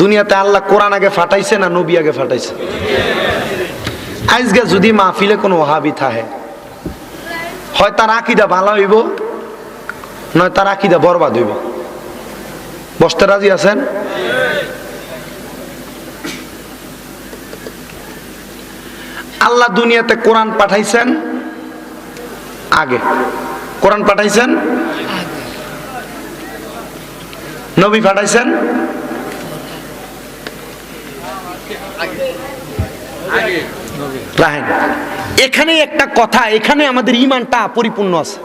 দুনিয়াতে আল্লাহ কোরআন আগে ফাটাইছে না নবী আগে ফাটাইছে? আজকে যদি মাহফিলে কোনো ওহাবি থাহে হয় তার আকিদা ভালো হইব, নয় তার আকিদা বরবাদ হইব। বসতে রাজি আছেন? আল্লাহ দুনিয়াতে কোরআন পাঠাইছেন আগে। কোরআন পাঠাইছেন? নবী পাঠাইছেন? এখানে একটা কথা, এখানে আমাদের ইমানটা পরিপূর্ণ আছে।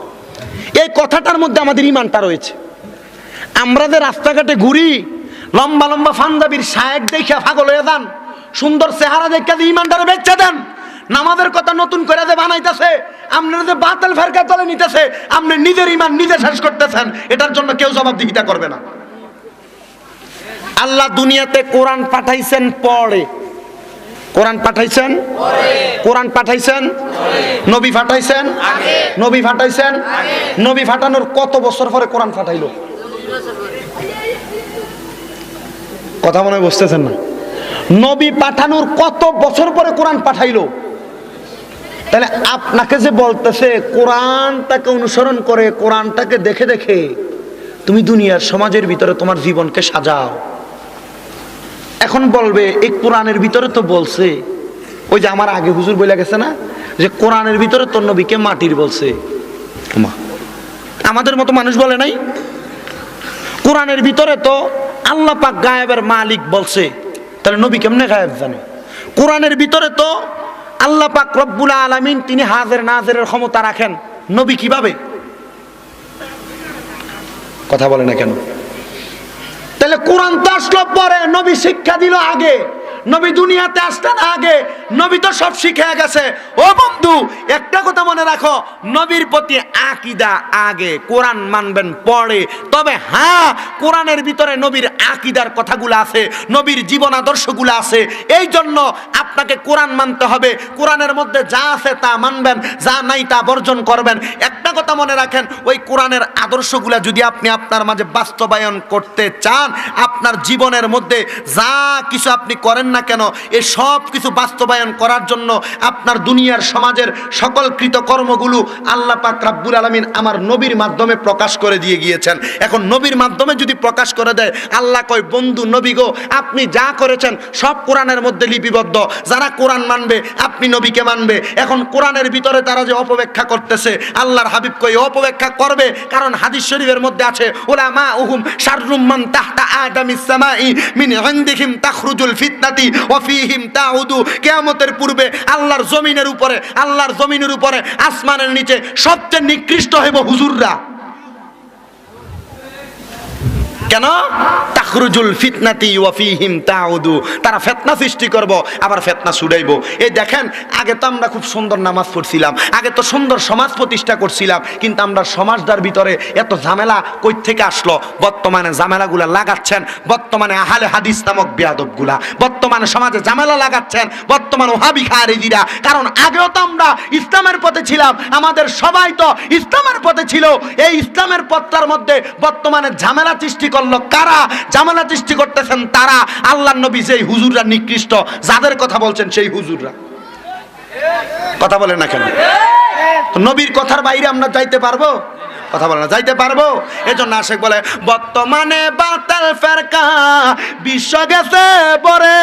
এই কথাটার মধ্যে আমাদের ইমানটা রয়েছে। আমরা যে রাস্তাঘাটে ঘুরি, লম্বা লম্বা ফান্দাবির শায়েক দেখে ফাগল হয়ে যান, সুন্দর চেহারা দেখে যে ইমানটারে বেচে দেন, নামাজের কথা নতুন করে যে বানাইতেছে আপনারা যে বাতাল ফেরকা তলে নিতেছে আপনি নিজের ইমান নিজে শেষ করতেছেন, এটার জন্য কেউ জবাবদিহিতা করবে না। আল্লাহ দুনিয়াতে কোরআন পাঠাইছেন পরে। কোরআন পাঠাইছেন? কোরআন পাঠাইছেন? নবী পাঠাইছেন? নবী পাঠাইছেন? নবী ফাটানোর কত বছর পরে কোরআন পাঠাইলো? কথা মনে বুঝতেছেন না? নবী পাঠানোর কত বছর পরে কোরআন পাঠাইলো? তাহলে আপনাকে যে বলতেছে কোরআনটাকে অনুসরণ করে, কোরআনটাকে দেখে দেখে তুমি দুনিয়ার সমাজের ভিতরে তোমার জীবনকে সাজাও। এখন বলবে এই কোরআনের ভিতরে তো বলছে। ওই যে আমার আগে হুজুর বলে গেছে না যে কোরআনের ভিতরে তোর নবীকে মাটির বলছে। আমাদের মতো মানুষ বলে নাই? কোরআনের ভিতরে তো আল্লাহ পাক গায়েবের মালিক বলছে। তাহলে নবী কেমনে গায়েব জানে? কোরআনের ভিতরে তো আল্লাহ পাক রব্বুল আলামিন তিনি হাজের নাজেরের ক্ষমতা রাখেন। নবী কীভাবে? কথা বলে না কেন? তাহলে কোরআন তো আসলো পরে, নবী শিক্ষা দিল আগে, নবী দুনিয়াতে আসতেন আগে, নবী তো সব শিখে গেছে। ও বন্ধু, একটা কথা মনে রাখো, নবীর প্রতি আকিদা আগে, কোরআন মানবেন পরে। তবে হ্যাঁ কোরআনের ভিতরে নবীর আকিদার কথাগুলো আছে, নবীর জীবন আদর্শগুলো আছে। এই জন্য আপনাকে কোরআন মানতে হবে। কোরআনের মধ্যে যা আছে তা মানবেন, যা নাই তা বর্জন করবেন। একটা কথা মনে রাখেন, ওই কোরআনের আদর্শগুলা যদি আপনি আপনার মাঝে বাস্তবায়ন করতে চান, আপনার জীবনের মধ্যে যা কিছু আপনি করেন না কেন এই সব কিছু বাস্তবায়ন করার জন্য আপনার দুনিয়ার সমাজের সকল কৃতকর্মগুলো আল্লাহ পাক রাব্বুল আলামিন আমার নবীর মাধ্যমে প্রকাশ করে দিয়ে গিয়েছেন। এখন নবীর মাধ্যমে যদি প্রকাশ করে দেয়, আল্লাহ কয়, বন্ধু, নবী গো, আপনি যা করেছেন, সব কোরআনের মধ্যে লিপিবদ্ধ। যারা কোরআন মানবে, আপনি নবীকে মানবে। এখন কোরআনের ভিতরে তারা যে অপব্যাখ্যা করতেছে, আল্লাহর হাবিব কই অপব্যাখ্যা করবে? কারণ হাদিস শরীফের মধ্যে আছে ওলামা উহুম শাররুম মান তাহতা আদামিস সামাই মিন ইনদিহিম তাখরুজুল ফিতনাতি ওয়া ফীহিম তাউদু। কিয়ামতের পূর্বে আল্লাহর জমিনের উপরে, আল্লাহর জমিনের উপরে আসমানের নিচে সবচেয়ে নিকৃষ্ট হইব হুজুররা। কেন? তাকরুজুল ফিতনাতি ওয়াফিহিম তাউদু। তারা ফেতনা সৃষ্টি করব, আবার ফিতনা ছুড়াইব। এই দেখেন, আগে তো আমরা খুব সুন্দর নামাজ পড়ছিলাম, আগে তো সুন্দর সমাজ প্রতিষ্ঠা করছিলাম, কিন্তু আমরা সমাজদার ভিতরে এত ঝামেলা কই থেকে আসলো? বর্তমানে ঝামেলাগুলা লাগাচ্ছেন, বর্তমানে আহালে হাদিস নামক বেয়াদবগুলা বর্তমানে সমাজে ঝামেলা লাগাচ্ছেন বর্তমান ওহাবি খারিজিরা। কারণ আগেও তো আমরা ইসলামের পথে ছিলাম, আমাদের সবাই তো ইসলামের পথে ছিল। এই ইসলামের পথটার মধ্যে বর্তমানে ঝামেলা সৃষ্টি করল কারা? ঝামেলা সৃষ্টি করতেছেন তারা। আল্লাহ নবী যেই হুজুররা নিকৃষ্ট, যাদের কথা বলছেন সেই হুজুররা। কথা বলেন না কেন? নবীর কথার বাইরে আমরা যাইতে পারব? কথা বলে না, যাইতে পারব? এজন্য আশেক বলে, বর্তমানে বাতাল ফেরকা, বিশ্ব গেছে পরে।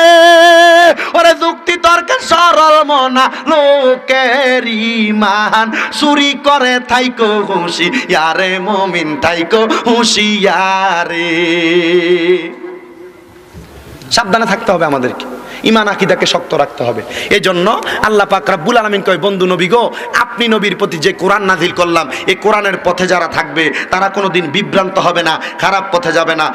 ওরে যুক্তি তর্কে সরল মনা, লোকের ইমান। চুরি করে থাইকো হুঁশি, ইয়ারে মমিন, থাইকো হুঁশিয়ারে সাবধানে থাকতে হবে আমাদেরকে। ইমান আকিদাকে শক্ত রাখতে হবে। এই জন্য আল্লাহ পাক রাব্বুল আলামিন কয়, বন্ধু নবী গো, আপনি নবীর প্রতি যে কোরআন নাজিল করলাম এই কোরআনের পথে যারা থাকবে, তারা কোনোদিন বিভ্রান্ত হবে না, খারাপ পথে যাবে না।